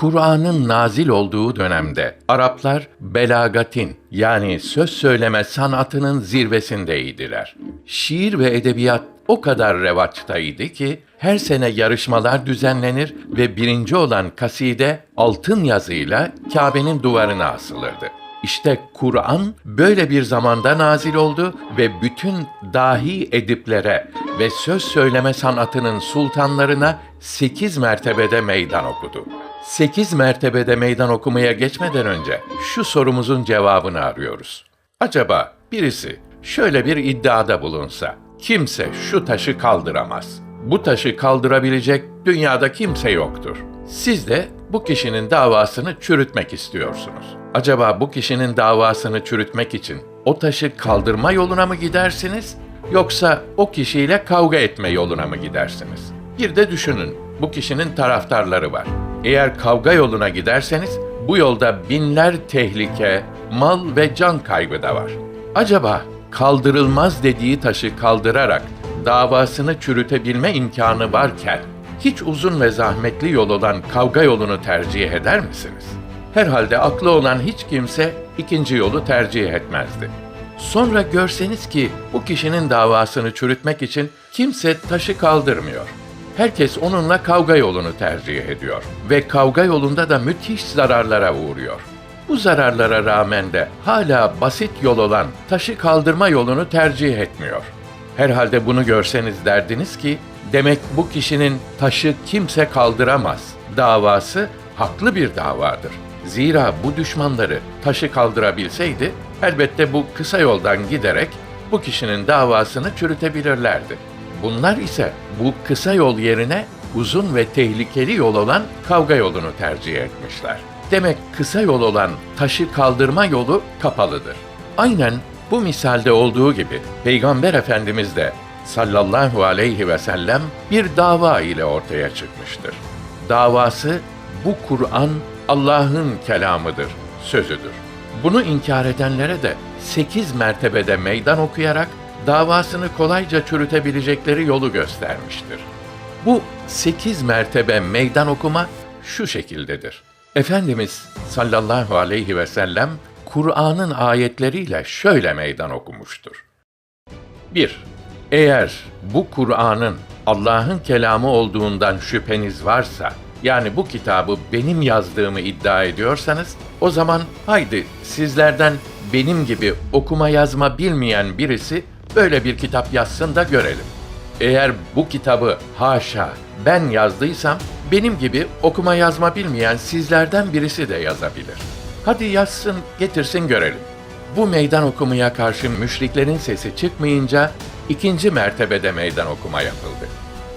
Kur'an'ın nazil olduğu dönemde Araplar belagatin yani söz söyleme sanatının zirvesindeydiler. Şiir ve edebiyat o kadar revaçtaydı ki her sene yarışmalar düzenlenir ve birinci olan kaside altın yazıyla Kabe'nin duvarına asılırdı. İşte Kur'an böyle bir zamanda nazil oldu ve bütün dahi ediplere ve söz söyleme sanatının sultanlarına sekiz mertebede meydan okudu. Sekiz mertebede meydan okumaya geçmeden önce şu sorumuzun cevabını arıyoruz. Acaba birisi şöyle bir iddiada bulunsa, kimse şu taşı kaldıramaz. Bu taşı kaldırabilecek dünyada kimse yoktur. Siz de bu kişinin davasını çürütmek istiyorsunuz. Acaba bu kişinin davasını çürütmek için o taşı kaldırma yoluna mı gidersiniz yoksa o kişiyle kavga etme yoluna mı gidersiniz? Bir de düşünün, bu kişinin taraftarları var. Eğer kavga yoluna giderseniz bu yolda binler tehlike, mal ve can kaybı da var. Acaba kaldırılmaz dediği taşı kaldırarak davasını çürütebilme imkanı varken hiç uzun ve zahmetli yol olan kavga yolunu tercih eder misiniz? Herhalde aklı olan hiç kimse ikinci yolu tercih etmezdi. Sonra görseniz ki bu kişinin davasını çürütmek için kimse taşı kaldırmıyor. Herkes onunla kavga yolunu tercih ediyor ve kavga yolunda da müthiş zararlara uğruyor. Bu zararlara rağmen de hala basit yol olan taşı kaldırma yolunu tercih etmiyor. Herhalde bunu görseniz derdiniz ki demek bu kişinin taşı kimse kaldıramaz davası haklı bir davadır. Zira bu düşmanları taşı kaldırabilseydi elbette bu kısa yoldan giderek bu kişinin davasını çürütebilirlerdi. Bunlar ise bu kısa yol yerine uzun ve tehlikeli yol olan kavga yolunu tercih etmişler. Demek kısa yol olan taşı kaldırma yolu kapalıdır. Aynen bu misalde olduğu gibi Peygamber Efendimiz de sallallahu aleyhi ve sellem bir dava ile ortaya çıkmıştır. Davası bu Kur'an Allah'ın kelamıdır, sözüdür. Bunu inkar edenlere de sekiz mertebede meydan okuyarak davasını kolayca çürütebilecekleri yolu göstermiştir. Bu sekiz mertebe meydan okuma şu şekildedir. Efendimiz sallallahu aleyhi ve sellem Kur'an'ın ayetleriyle şöyle meydan okumuştur. 1. Eğer bu Kur'an'ın Allah'ın kelamı olduğundan şüpheniz varsa, yani bu kitabı benim yazdığımı iddia ediyorsanız, o zaman haydi sizlerden benim gibi okuma yazma bilmeyen birisi böyle bir kitap yazsın da görelim. Eğer bu kitabı haşa ben yazdıysam, benim gibi okuma yazma bilmeyen sizlerden birisi de yazabilir. Hadi yazsın, getirsin görelim. Bu meydan okumaya karşı müşriklerin sesi çıkmayınca ikinci mertebede meydan okuma yapıldı.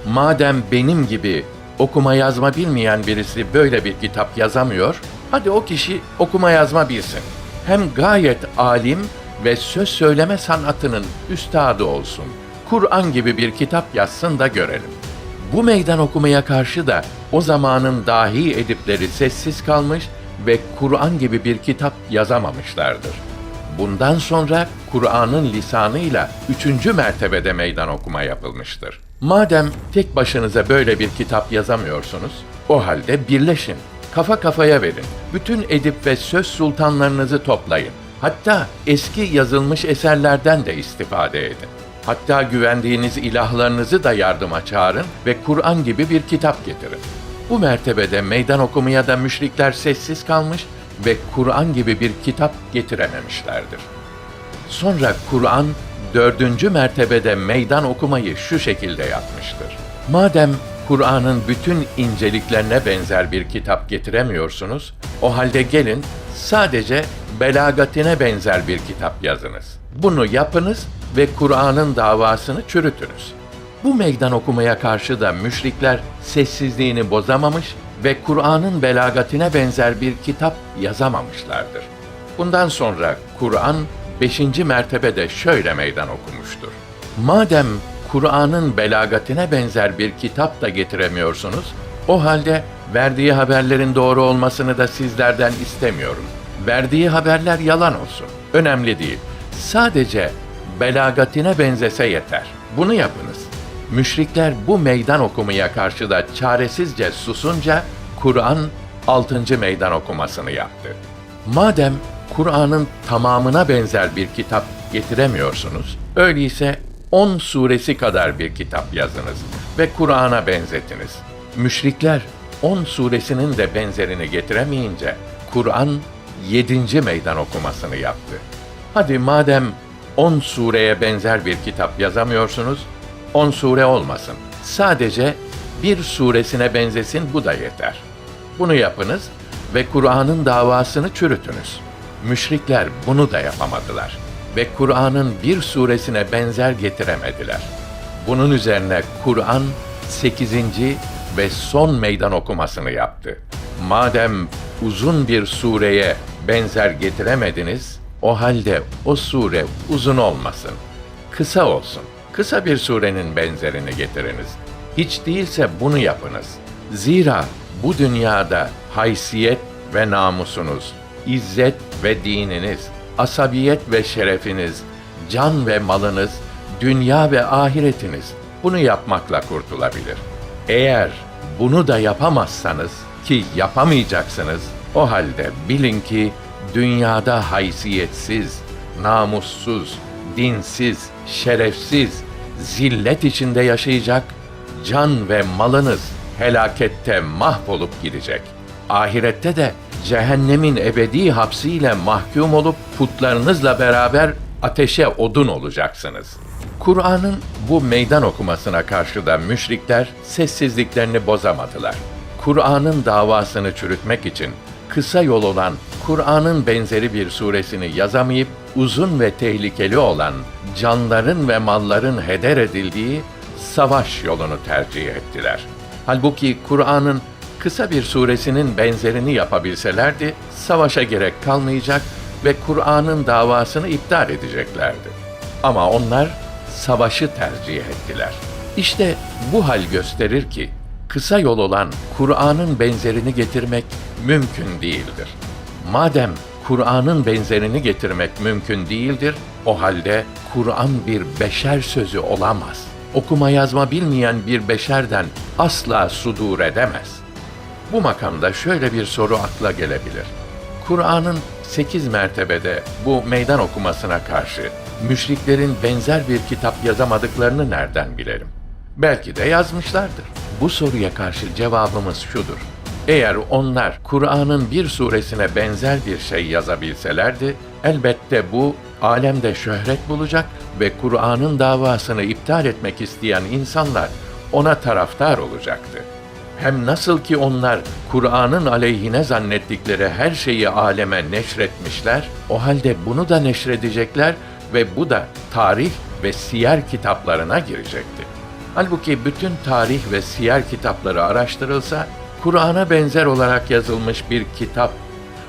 Madem benim gibi okuma yazma bilmeyen birisi böyle bir kitap yazamıyor, hadi o kişi okuma yazma bilsin. Hem gayet alim ve söz söyleme sanatının üstadı olsun. Kur'an gibi bir kitap yazsın da görelim. Bu meydan okumaya karşı da o zamanın dahi edipleri sessiz kalmış ve Kur'an gibi bir kitap yazamamışlardır. Bundan sonra Kur'an'ın lisanıyla üçüncü mertebede meydan okuma yapılmıştır. Madem tek başınıza böyle bir kitap yazamıyorsunuz, o halde birleşin, kafa kafaya verin, bütün edip ve söz sultanlarınızı toplayın. Hatta eski yazılmış eserlerden de istifade edin. Hatta güvendiğiniz ilahlarınızı da yardıma çağırın ve Kur'an gibi bir kitap getirin. Bu mertebede meydan okumaya da müşrikler sessiz kalmış ve Kur'an gibi bir kitap getirememişlerdir. Sonra Kur'an dördüncü mertebede meydan okumayı şu şekilde yapmıştır. Madem Kur'an'ın bütün inceliklerine benzer bir kitap getiremiyorsunuz, o halde gelin sadece belagatine benzer bir kitap yazınız. Bunu yapınız ve Kur'an'ın davasını çürütünüz. Bu meydan okumaya karşı da müşrikler sessizliğini bozamamış ve Kur'an'ın belagatine benzer bir kitap yazamamışlardır. Bundan sonra Kur'an 5. mertebede şöyle meydan okumuştur. Madem Kur'an'ın belagatine benzer bir kitap da getiremiyorsunuz, o halde verdiği haberlerin doğru olmasını da sizlerden istemiyorum. Verdiği haberler yalan olsun. Önemli değil. Sadece belagatine benzese yeter. Bunu yapınız. Müşrikler bu meydan okumaya karşı da çaresizce susunca Kur'an 6. meydan okumasını yaptı. Madem Kur'an'ın tamamına benzer bir kitap getiremiyorsunuz, öyleyse 10 suresi kadar bir kitap yazınız ve Kur'an'a benzetiniz. Müşrikler 10 suresinin de benzerini getiremeyince Kur'an 7. meydan okumasını yaptı. Hadi madem 10 sureye benzer bir kitap yazamıyorsunuz, 10 sure olmasın. Sadece bir suresine benzesin bu da yeter. Bunu yapınız ve Kur'an'ın davasını çürütünüz. Müşrikler bunu da yapamadılar ve Kur'an'ın bir suresine benzer getiremediler. Bunun üzerine Kur'an 8. ve son meydan okumasını yaptı. Madem uzun bir sureye benzer getiremediniz, o halde o sure uzun olmasın. Kısa olsun. Kısa bir surenin benzerini getiriniz. Hiç değilse bunu yapınız. Zira bu dünyada haysiyet ve namusunuz, izzet ve dininiz, asabiyet ve şerefiniz, can ve malınız, dünya ve ahiretiniz bunu yapmakla kurtulabilir. Eğer bunu da yapamazsanız ki yapamayacaksınız, o halde bilin ki dünyada haysiyetsiz, namussuz, dinsiz, şerefsiz, zillet içinde yaşayacak, can ve malınız helakette mahvolup gidecek. Ahirette de cehennemin ebedi hapsiyle mahkum olup putlarınızla beraber ateşe odun olacaksınız. Kur'an'ın bu meydan okumasına karşı da müşrikler sessizliklerini bozamadılar. Kur'an'ın davasını çürütmek için kısa yol olan Kur'an'ın benzeri bir suresini yazamayıp uzun ve tehlikeli olan canların ve malların heder edildiği savaş yolunu tercih ettiler. Halbuki Kur'an'ın kısa bir suresinin benzerini yapabilselerdi savaşa gerek kalmayacak ve Kur'an'ın davasını iptal edeceklerdi. Ama onlar savaşı tercih ettiler. İşte bu hal gösterir ki kısa yol olan Kur'an'ın benzerini getirmek mümkün değildir. Madem Kur'an'ın benzerini getirmek mümkün değildir, o halde Kur'an bir beşer sözü olamaz. Okuma yazma bilmeyen bir beşerden asla sudur edemez. Bu makamda şöyle bir soru akla gelebilir. Kur'an'ın sekiz mertebede bu meydan okumasına karşı müşriklerin benzer bir kitap yazamadıklarını nereden bilelim? Belki de yazmışlardır. Bu soruya karşı cevabımız şudur. Eğer onlar Kur'an'ın bir suresine benzer bir şey yazabilselerdi, elbette bu alemde şöhret bulacak ve Kur'an'ın davasını iptal etmek isteyen insanlar ona taraftar olacaktı. Hem nasıl ki onlar Kur'an'ın aleyhine zannettikleri her şeyi aleme neşretmişler, o halde bunu da neşredecekler ve bu da tarih ve siyer kitaplarına girecekti. Halbuki bütün tarih ve siyer kitapları araştırılsa, Kur'an'a benzer olarak yazılmış bir kitap,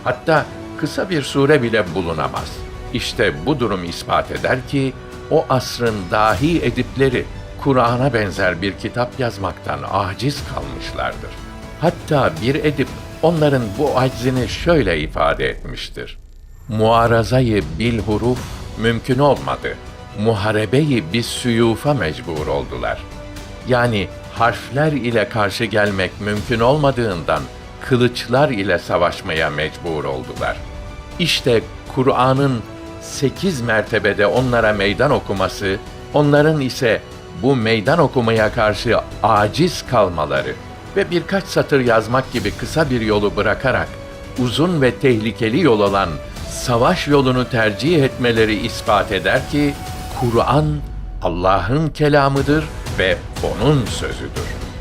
hatta kısa bir sure bile bulunamaz. İşte bu durum ispat eder ki, o asrın dahi edipleri Kur'an'a benzer bir kitap yazmaktan aciz kalmışlardır. Hatta bir edip onların bu aczini şöyle ifade etmiştir. Muarazayı bil huruf mümkün olmadı. Muharebeyi bis süyufa mecbur oldular. Yani harfler ile karşı gelmek mümkün olmadığından kılıçlar ile savaşmaya mecbur oldular. İşte Kur'an'ın sekiz mertebede onlara meydan okuması, onların ise bu meydan okumaya karşı aciz kalmaları ve birkaç satır yazmak gibi kısa bir yolu bırakarak uzun ve tehlikeli yol olan savaş yolunu tercih etmeleri ispat eder ki Kur'an Allah'ın kelamıdır ve onun sözüdür.